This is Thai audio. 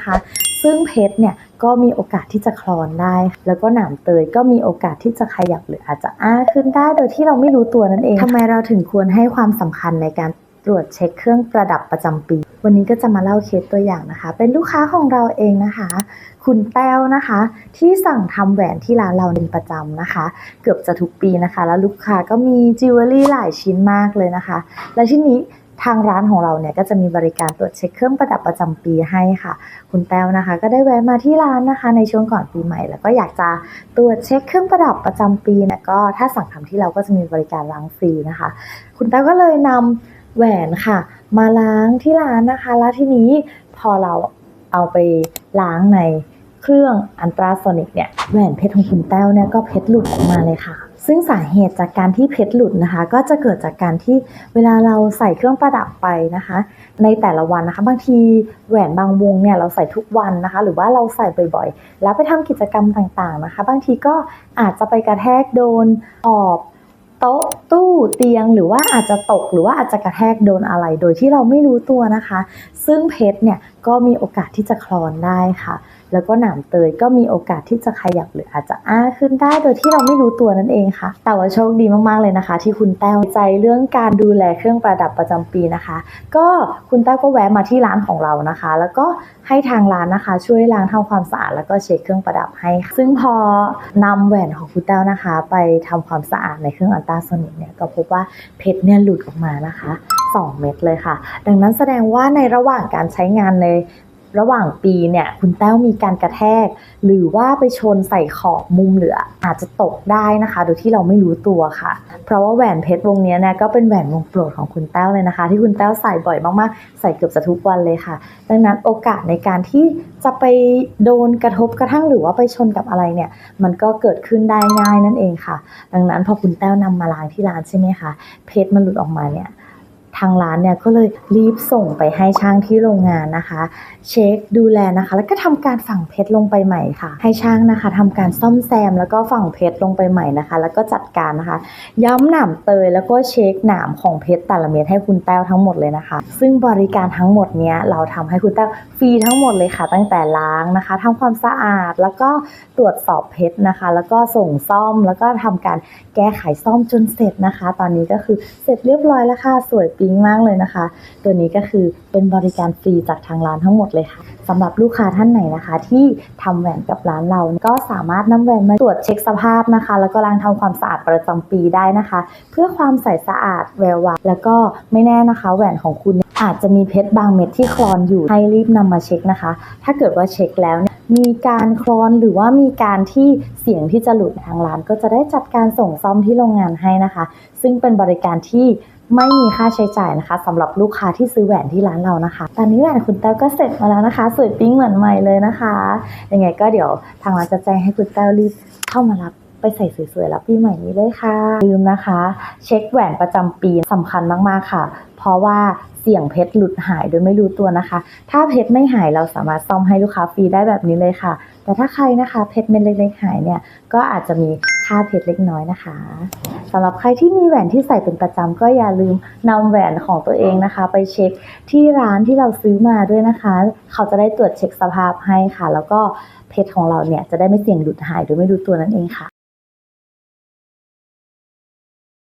นะคะซึ่งเพชรเนี่ยก็มีโอกาสที่จะคลอนได้ แล้วก็หนามเตยก็มีโอกาสที่จะขยับหรืออาจจะอ้าขึ้นได้โดยที่เราไม่รู้ตัวนั่นเองทำไมเราถึงควรให้ความสำคัญในการตรวจเช็คเครื่องประดับประจำปี วันนี้ก็จะมาเล่าเคสตัวอย่างนะคะ เป็นลูกค้าของเราเองนะคะ คุณแต้วนะคะ ที่สั่งทำแหวนที่ร้านเราเป็นประจำนะคะ เกือบจะทุกปีนะคะ แล้วลูกค้าก็มีจิวเวลรี่หลายชิ้นมากเลยนะคะ และที่นี้ ทางร้านของเราเนี่ยก็จะมีบริการตรวจเช็คเครื่องประดับประจำปีให้ค่ะ คุณแต้วนะคะ ก็ได้แวะมาที่ร้านนะคะ ในช่วงก่อนปีใหม่ แล้วก็อยากจะตรวจเช็คเครื่องประดับประจำปีเนี่ยก็ถ้าสั่งทำที่เราก็จะมีบริการล้างฟรีนะคะ คุณแต้วก็เลยนำแหวนค่ะ มาล้างที่ร้านนะคะ แล้วทีนี้พอเราเอาไปล้างใน เครื่องอันตราโซนิกเนี่ยแหวนเพชรของคุณแต้วเนี่ยก็เพชรหลุดออกมาเลยค่ะ ซึ่งสาเหตุจากการที่เพชรหลุดนะคะ ก็จะเกิดจากการที่เวลาเราใส่เครื่องประดับไปนะคะ ในแต่ละวันนะคะบางทีแหวนบางวงเนี่ยเราใส่ทุกวันนะคะ หรือว่าเราใส่บ่อยๆ แล้วไปทำกิจกรรมต่างๆนะคะ บางทีก็อาจจะไปกระแทกโดนขอบโต๊ะตู้เตียงหรือว่าอาจจะตกหรือว่าอาจจะกระแทกโดนอะไรโดยที่เราไม่รู้ตัวนะคะ ซึ่งเพชรเนี่ยก็มีโอกาสที่จะคลอนได้ค่ะ แล้วก็หนามเตยก็มีโอกาสที่จะขยับหรืออาจจะอ้าขึ้นได้โดยที่เราไม่รู้ตัวนั่นเองค่ะ แต่ว่าโชคดีมากๆเลยนะคะ ที่คุณแต้วใจเรื่องการดูแลเครื่องประดับประจำปีนะคะ ก็คุณแต้วก็แวะมาที่ร้านของเรานะคะ แล้วก็ให้ทางร้านนะคะ ช่วยล้างทำความสะอาดแล้วก็เช็คเครื่องประดับให้ ซึ่งพอนำแหวนของคุณแต้วนะคะ ไปทำความสะอาดในเครื่องอัลตราโซนิกเนี่ยก็พบว่าเพชรเนี่ยหลุดออกมานะคะ 2 เม็ดเลยค่ะ ดังนั้นแสดงว่าในระหว่างการใช้งานใน ระหว่างปีเนี่ยคุณแต้วมีการกระแทก หรือว่าไปชนใส่ขอบมุมเหลือ อาจจะตกได้นะคะ โดยที่เราไม่รู้ตัวค่ะ เพราะว่าแหวนเพชรวงนี้นี่ยก็เป็นแหวนวงโปรดของคุณแต้วเลยนะคะ ที่คุณแต้วใส่บ่อยมากๆ ใส่เกือบจะทุกวันเลยค่ะ ดังนั้นโอกาสในการที่จะไปโดนกระทบกระทั่งหรือว่าไปชนกับอะไรเนี่ยมันก็เกิดขึ้นได้ง่ายนั่นเองค่ะ ดังนั้นพอคุณแต้วนำมาล้างที่ร้านใช่ไหมคะเพชรมันหลุดออกมาเนี่ย ทางร้านเนี่ยก็เลยรีบส่งไปให้ช่างที่โรงงานนะคะ เช็คดูแลนะคะ แล้วก็ทำการฝังเพชรลงไปใหม่ค่ะ ให้ช่างนะคะทำการซ่อมแซมแล้วก็ฝังเพชรลงไปใหม่นะคะ แล้วก็จัดการนะคะ ย้ำหนามเตยแล้วก็เช็คหนามของเพชรแต่ละเม็ดให้คุณแต้วทั้งหมดเลยนะคะ ซึ่งบริการทั้งหมดเนี้ยเราทำให้คุณแต้วฟรีทั้งหมดเลยค่ะ ตั้งแต่ล้างนะคะทำความสะอาดแล้วก็ตรวจสอบเพชรนะคะ แล้วก็ส่งซ่อมแล้วก็ทำการแก้ไขซ่อมจนเสร็จนะคะ ตอนนี้ก็คือเสร็จเรียบร้อยแล้วค่ะสวยปิ๊งมากเลยนะคะ ตัวนี้ก็คือเป็นบริการฟรีจากทางร้านทั้งหมดเลยค่ะสำหรับลูกค้าท่านไหนนะคะ ที่ทำแหวนกับร้านเราก็สามารถนำแหวนมาตรวจเช็คสภาพนะคะ แล้วก็ล้างทำความสะอาดประจำปีได้นะคะ เพื่อความใสสะอาดแวววาวแล้วก็ไม่แน่นะคะ แหวนของคุณอาจจะมีเพชรบางเม็ดที่คลอนอยู่ให้รีบนำมาเช็คนะคะ ถ้าเกิดว่าเช็คแล้วมีการคลอนหรือว่ามีการที่เสียงที่จะหลุดทางร้าน ก็จะได้จัดการส่งซ่อมที่โรงงานให้นะคะ ซึ่งเป็นบริการที่ ไม่มีค่าใช้จ่ายนะคะสำหรับลูกค้าที่ซื้อแหวนที่ร้านเรานะคะ ตอนนี้แหวนคุณแต้วก็เสร็จมาแล้วนะคะ สวยปิ๊งเหมือนใหม่เลยนะคะยังไงก็เดี๋ยวทางร้านจะแจ้งให้คุณแต้วรีบเข้ามารับไปใส่สวยๆรับปีใหม่นี้เลยค่ะ ลืมนะคะ เช็คแหวนประจำปีสำคัญมากๆค่ะ เพราะว่า สี่ยงเพชรหลุดหายโดยไม่รู้ตัวนะคะ ถ้าเพชรไม่หายเราสามารถซ่อมให้ลูกค้าฟรีได้แบบนี้เลยค่ะ แต่ถ้าใครนะคะเพชรเม็ดเล็กๆหายเนี่ยก็อาจจะมีค่าเพชรเล็กน้อยนะคะสำหรับใครที่มีแหวนที่ใส่เป็นประจำก็อย่าลืมนำแหวนของตัวเองนะคะ ไปเช็คที่ร้านที่เราซื้อมาด้วยนะคะ เขาจะได้ตรวจเช็คสภาพให้ค่ะ แล้วก็เพชรของเราเนี่ยจะได้ไม่เสี่ยงหลุดหายโดยไม่รู้ตัวนั่นเองค่ะ